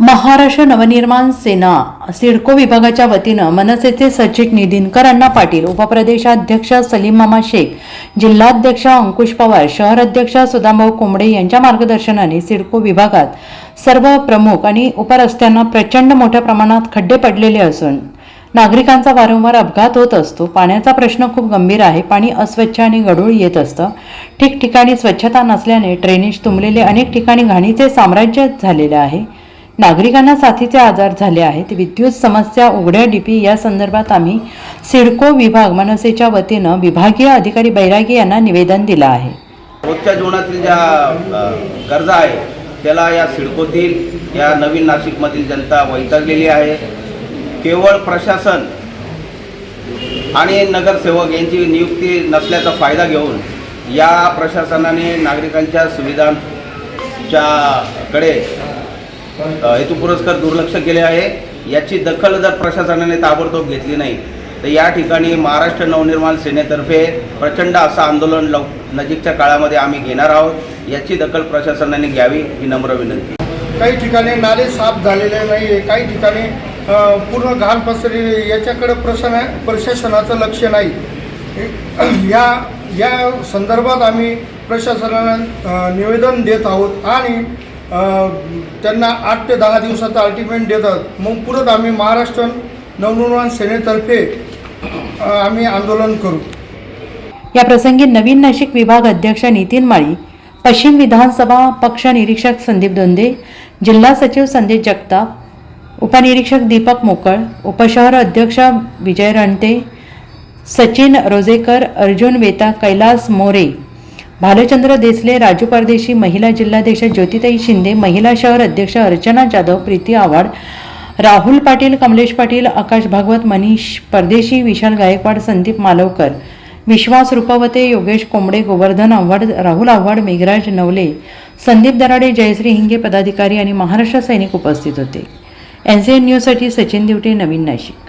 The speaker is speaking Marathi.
महाराष्ट्र नवनिर्माण सेना सिडको विभागाच्या वतीनं मनसेचे सचिव निधीनकरांना अण्णा पाटील उपप्रदेशाध्यक्ष सलीम मामा शेख जिल्हाध्यक्ष अंकुश पवार शहर अध्यक्ष सुदामभाऊ कोंबडे यांच्या मार्गदर्शनाने सिडको विभागात सर्व प्रमुख आणि उपरस्त्यांना प्रचंड मोठ्या प्रमाणात खड्डे पडलेले असून नागरिकांचा वारंवार अपघात होत असतो. पाण्याचा प्रश्न खूप गंभीर आहे. पाणी अस्वच्छ आणि गढूळ येत असतं. ठिकठिकाणी स्वच्छता नसल्याने ड्रेनेज तुंबलेले अनेक ठिकाणी घाणीचे साम्राज्य झालेले आहे. नागरिकांना साथीचे आजार झाले आहेत. विद्युत समस्या उघड्या डीपी या संदर्भात आम्ही सिडको विभाग मनसेच्या वतीनं विभागीय अधिकारी बैरागी यांना निवेदन दिलं आहे. रोजच्या जीवनातील ज्या गरजा आहे त्याला या सिडकोतील या नवीन नाशिकमधील जनता वैतागलेली आहे. केवळ प्रशासन आणि नगरसेवक यांची नियुक्ती नसल्याचा फायदा घेऊन या प्रशासनाने नागरिकांच्या सुविधांच्या हेतू पुरस्कार दुर्लक्ष केले आहे. याची दखल जर प्रशासनाने ताबडतोब घेतली नाही तर या ठिकाणी महाराष्ट्र नवनिर्माण सेनेतर्फे प्रचंड असं आंदोलन लव नजीकच्या काळामध्ये आम्ही घेणार आहोत. याची दखल प्रशासनाने घ्यावी ही नम्र विनंती. काही ठिकाणी नाले साफ झालेले नाही आहे काही ठिकाणी पूर्ण घाण पसरलेली याच्याकडे प्रशाना प्रशासनाचं लक्ष नाही. या या संदर्भात आम्ही प्रशासनाला निवेदन देत आहोत आणि त्यांना आठ ते दहा दिवसाचा अल्टिमेट देतात. मग पुरत आम्ही महाराष्ट्र नवनिर्माण सेनेतर्फे आम्ही आंदोलन करू. या प्रसंगी नवीन नाशिक विभाग अध्यक्ष नितीन माळी पश्चिम विधानसभा पक्ष निरीक्षक संदीप दोंदे जिल्हा सचिव संदेश जगताप उपनिरीक्षक दीपक मोकळ उपशहर अध्यक्ष विजय रणते सचिन रोजेकर अर्जुन वेता कैलास मोरे भालचंद्र देसले राजू परदेशी महिला जिल्हाध्यक्ष ज्योतिताई शिंदे महिला शहर अध्यक्ष अर्चना जाधव प्रीती आव्हाड राहुल पाटील कमलेश पाटील आकाश भागवत मनीष परदेशी विशाल गायकवाड संदीप मालवकर विश्वास रुपवते योगेश कोंबडे गोवर्धन आव्हाड राहुल आव्हाड मेघराज नवले संदीप दराडे जयश्री हिंगे पदाधिकारी आणि महाराष्ट्र सैनिक उपस्थित होते. एन सी एन न्यूजसाठी सचिन दिवटे नवीन नाशिक.